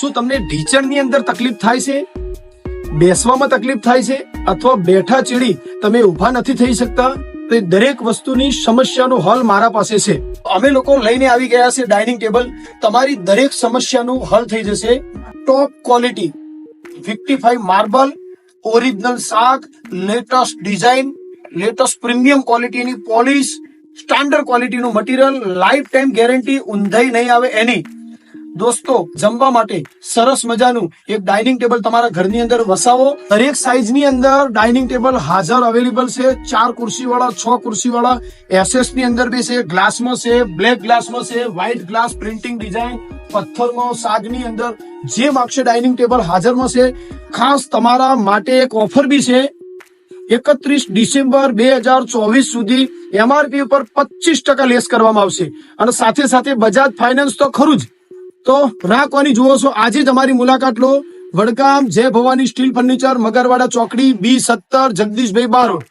શું તમને ઢીચણની અંદર તકલીફ થાય છે? બેસવામાં તકલીફ થાય છે અથવા બેઠા ચીડી તમે ઊભા નથી થઈ શકતા? તો દરેક વસ્તુની સમસ્યાનો હલ મારા પાસે છે. અમે લોકો લઈને આવી ગયા છે ડાઇનિંગ ટેબલ. તમારી દરેક સમસ્યાનું હલ થઈ જશે. Top quality fifty marble original શાક લેટેસ્ટ ડિઝાઇન લેટેસ્ટ પ્રીમિયમ ક્વોલિટીની પોલિશ સ્ટાન્ડર્ડ ક્વોલિટીનું મટીરિયલ લાઈફ ટાઈમ ગેરંટી ઊંધાઈ નહીં આવે એની. દોસ્તો, જમવા માટે સરસ મજાનું એક ડાઇનિંગ ટેબલ તમારા ઘરની અંદર વસાવો. દરેક સાઈઝની અંદર ડાઇનિંગ ટેબલ હાજર અવેલેબલ છે. ચાર ખુરશી વાળા છ ખુરશી વાળા એસએસની અંદર બી છે, ગ્લાસમાં છે, બ્લેક ગ્લાસમાં છે, વ્હાઇટ ગ્લાસ પ્રિન્ટિંગ ડિઝાઇન, પથ્થરમાં, સાગની અંદર જે માગશે ડાઇનિંગ ટેબલ હાજરમાં છે. ખાસ તમારા માટે એક ઓફર બી છે. એકત્રીસ ડિસેમ્બર બે હજાર ચોવીસ સુધી એમઆરપી ઉપર પચીસ ટકા લેસ કરવામાં આવશે. અને સાથે સાથે બજાજ ફાઇનાન્સ તો ખરું જ. તો રાહ કોની જુઓ છો? આજે જ અમારી મુલાકાત લો. વડગામ, જય ભવાની સ્ટીલ ફર્નિચર, મગરવાડા ચોકડી, બી સત્તર, જગદીશભાઈ બારોટ.